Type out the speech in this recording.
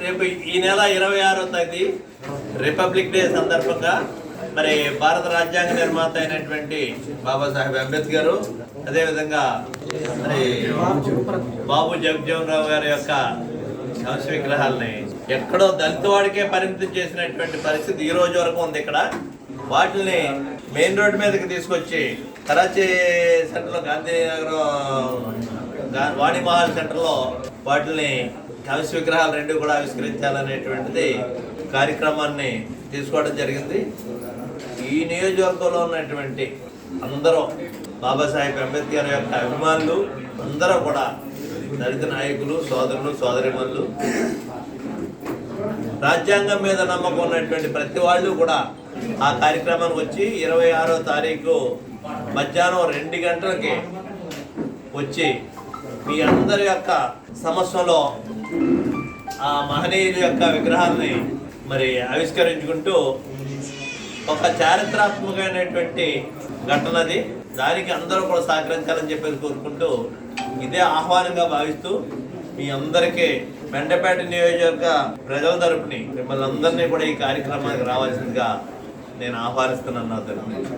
రేపు ఈ నెల ఇరవై ఆరో తేదీ రిపబ్లిక్ డే సందర్భంగా మరి భారత రాజ్యాంగ నిర్మాత అయినటువంటి బాబాసాహెబ్ అంబేద్కర్ అదేవిధంగా మరి బాబు జగజ్జీవన్ రావు గారి యొక్క వంశ విగ్రహాలని ఎక్కడో దళిత వాడికే పరిమితం చేసినటువంటి పరిస్థితి ఈ రోజు వరకు ఉంది ఇక్కడ. వాటిని మెయిన్ రోడ్ మీదకి తీసుకొచ్చి కరాచీ సెంటర్లో గాంధీనగర్ వాణిమహల్ వాణి మహల్ సెంటర్లో వాటిని హంస విగ్రహాలు రెండు కూడా ఆవిష్కరించాలనేటువంటిది కార్యక్రమాన్ని తీసుకోవడం జరిగింది. ఈ నియోజకవర్గంలో ఉన్నటువంటి అందరూ బాబాసాహెబ్ అంబేద్కర్ యొక్క అభిమానులు అందరూ కూడా దళిత నాయకులు సోదరులు సోదరిమణులు. రాజ్యాంగం మీద నమ్మకం ఉన్నటువంటి ప్రతి వాళ్ళు కూడా ఆ కార్యక్రమానికి వచ్చి ఇరవై ఆరో తారీఖు మధ్యాహ్నం రెండు గంటలకి వచ్చి మీ అందరి యొక్క సమస్యలో ఆ మహనీయుల యొక్క విగ్రహాన్ని మరి ఆవిష్కరించుకుంటూ ఒక చారిత్రాత్మకమైనటువంటి ఘటనది దానికి అందరూ కూడా సహకరించాలని చెప్పేసి కోరుకుంటూ ఇదే ఆహ్వానంగా భావిస్తూ మీ అందరికీ మెండపేట నియోజకవర్గ ప్రజల తరపుని మిమ్మల్ని అందరినీ కూడా ఈ కార్యక్రమానికి రావాల్సిందిగా నేను ఆహ్వానిస్తున్నాను నా తరపున.